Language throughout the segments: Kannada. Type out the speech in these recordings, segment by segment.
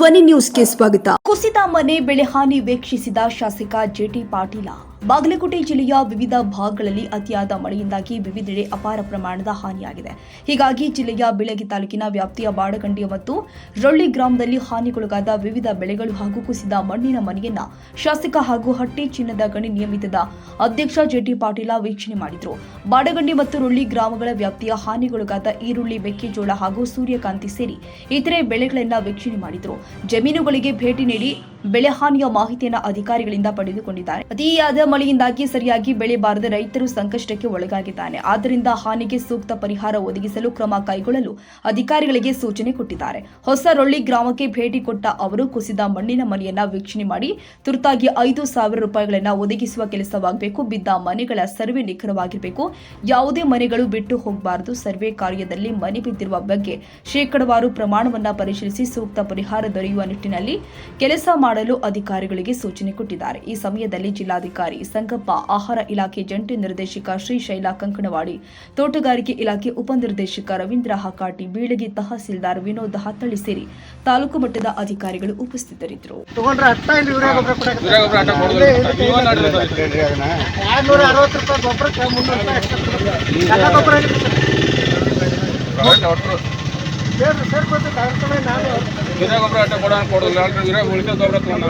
ಧ್ವನಿ ನ್ಯೂಸ್ಗೆ ಸ್ವಾಗತ. ಕುಸಿತ ಮನೆ ಬೆಳೆಹಾನಿ ವೀಕ್ಷಿಸಿದ ಶಾಸಕ ಜೆಟಿ ಪಾಟೀಲ. ಬಾಗಲಕೋಟೆ ಜಿಲ್ಲೆಯ ವಿವಿಧ ಭಾಗಗಳಲ್ಲಿ ಅತಿಯಾದ ಮಳೆಯಿಂದಾಗಿ ವಿವಿಧೆಡೆ ಅಪಾರ ಪ್ರಮಾಣದ ಹಾನಿಯಾಗಿದೆ. ಹೀಗಾಗಿ ಜಿಲ್ಲೆಯ ಬೆಳಗಿ ತಾಲೂಕಿನ ವ್ಯಾಪ್ತಿಯ ಬಾಡಗಂಡಿ ಮತ್ತು ರೊಳ್ಳಿ ಗ್ರಾಮದಲ್ಲಿ ಹಾನಿಗೊಳಗಾದ ವಿವಿಧ ಬೆಳೆಗಳು ಹಾಗೂ ಕುಸಿದ ಮಣ್ಣಿನ ಮನೆಯನ್ನ ಶಾಸಕ ಹಾಗೂ ಹಟ್ಟಿ ಚಿನ್ನದ ಗಣಿ ನಿಯಮಿತದ ಅಧ್ಯಕ್ಷ ಜೆಟಿ ಪಾಟೀಲ ವೀಕ್ಷಣೆ ಮಾಡಿದರು. ಬಾಡಗಂಡಿ ಮತ್ತು ರೊಳ್ಳಿ ಗ್ರಾಮಗಳ ವ್ಯಾಪ್ತಿಯ ಹಾನಿಗೊಳಗಾದ ಈರುಳ್ಳಿ, ಮೆಕ್ಕೆಜೋಳ ಹಾಗೂ ಸೂರ್ಯಕಾಂತಿ ಸೇರಿ ಇತರೆ ಬೆಳೆಗಳನ್ನ ವೀಕ್ಷಣೆ ಮಾಡಿದರು. ಜಮೀನುಗಳಿಗೆ ಭೇಟಿ ನೀಡಿ ಬೆಳೆ ಹಾನಿಯ ಮಾಹಿತಿಯನ್ನು ಅಧಿಕಾರಿಗಳಿಂದ ಪಡೆದುಕೊಂಡಿದ್ದಾರೆ. ಅತಿಯಾದ ಮಳೆಯಿಂದಾಗಿ ಸರಿಯಾಗಿ ಬೆಳೆ ಬಾರದೆ ರೈತರು ಸಂಕಷ್ಟಕ್ಕೆ ಒಳಗಾಗಿದ್ದಾನೆ. ಆದ್ದರಿಂದ ಹಾನಿಗೆ ಸೂಕ್ತ ಪರಿಹಾರ ಒದಗಿಸಲು ಕ್ರಮ ಕೈಗೊಳ್ಳಲು ಅಧಿಕಾರಿಗಳಿಗೆ ಸೂಚನೆ ಕೊಟ್ಟಿದ್ದಾರೆ. ಹೊಸರೊಳ್ಳಿ ಗ್ರಾಮಕ್ಕೆ ಭೇಟಿ ಕೊಟ್ಟ ಅವರು ಕುಸಿದ ಮಣ್ಣಿನ ಮನೆಯನ್ನ ವೀಕ್ಷಣೆ ಮಾಡಿ, ತುರ್ತಾಗಿ ಐದು ಸಾವಿರ ರೂಪಾಯಿಗಳನ್ನ ಒದಗಿಸುವ ಕೆಲಸವಾಗಬೇಕು, ಬಿದ್ದ ಮನೆಗಳ ಸರ್ವೆ ನಿಖರವಾಗಿರಬೇಕು. ಯಾವುದೇ ಮನೆಗಳು ಬಿಟ್ಟು ಹೋಗಬಾರದು. ಸರ್ವೆ ಕಾರ್ಯದಲ್ಲಿ ಮನೆ ಬಿದ್ದಿರುವ ಬಗ್ಗೆ ಶೇಕಡವಾರು ಪ್ರಮಾಣವನ್ನ ಪರಿಶೀಲಿಸಿ ಸೂಕ್ತ ಪರಿಹಾರ ದೊರೆಯುವ ನಿಟ್ಟಿನಲ್ಲಿ ಕೆಲಸ ಮಾಡಲು ಅಧಿಕಾರಿಗಳಿಗೆ ಸೂಚನೆ ಕೊಟ್ಟಿದ್ದಾರೆ. ಈ ಸಮಯದಲ್ಲಿ ಜಿಲ್ಲಾಧಿಕಾರಿ ಸಂಗಪ್ಪ ಆಹಾರ ಇಲಾಖೆ ಜಂಟಿ ನಿರ್ದೇಶಕ ಶ್ರೀಶೈಲ ಕಂಕಣವಾಡಿ ತೋಟಗಾರಿಕೆ ಇಲಾಖೆ ಉಪನಿರ್ದೇಶಕ ರವೀಂದ್ರ ಹಕಾಟಿ ಬೀಳಗಿ ತಹಸೀಲ್ದಾರ್ ವಿನೋದ್ ಹತ್ತಳ್ಳಿ ಸೇರಿ ತಾಲೂಕು ಮಟ್ಟದ ಅಧಿಕಾರಿಗಳು ಉಪಸ್ಥಿತರಿದ್ದರು. ಗೊಬ್ಬರ ಗೊಬ್ಬರ ಅಟ್ಟ ಕೊಡೋದಿಲ್ಲ. ಅಲ್ರಿ ಉಳಿದ ಗೊಬ್ಬರ ತಗೊಂಡು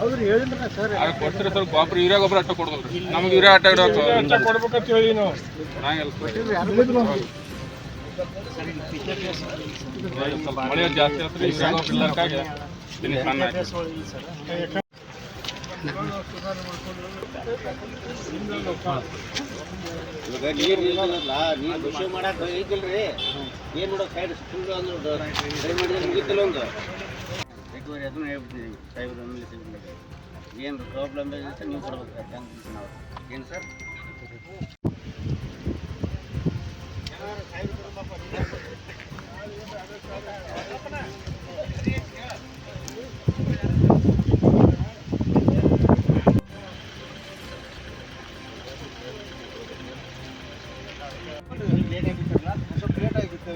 ಹೌದ್ರಿ ಸರ್. ಅದು ಕೊಡ್ತೀರಿ ಸ್ವಲ್ಪ ಗೊಬ್ಬರ ಯೂರಿಯಾ ಗೊಬ್ಬರ ಅಟ್ಟ ಕೊಡೋದಿಲ್ಲ. ನಮಗೆ ಯೂರಿಯಾ ಅಟ್ಟ ಇಡೋಕೆ ಕೊಡ್ಬೇಕಂತ ಹೇಳಿ ನಾವು. ಸ್ವಲ್ಪ ಮಳೆ ಜಾಸ್ತಿ ಯೂರಿಯಾ ಗೊಬ್ಬರ ಆಯ್ತು. ನೀರು ಇಲ್ಲಲ್ಲ ನೀರು ಕೃಷಿ ಮಾಡಕ್ಕೆ ಐತಿಲ್ರಿ ಏನು ಒಂದು ಟ್ರೈ ಮಾಡಿದ್ರೆ ಮುಗಿತಿಲ್ಲ ಒಂದು ರಿಕವರಿ ಅದನ್ನ ಹೇಳ್ಬಿಡ್ತೀವಿ ಸಾಹೇಬ್ರು ಏನು ಪ್ರಾಬ್ಲಮ್ ಇರುತ್ತೆ ನೀವು ಕೊಡ್ಬೇಕು ಅಂತ ನಾವು ಏನು ಸರ್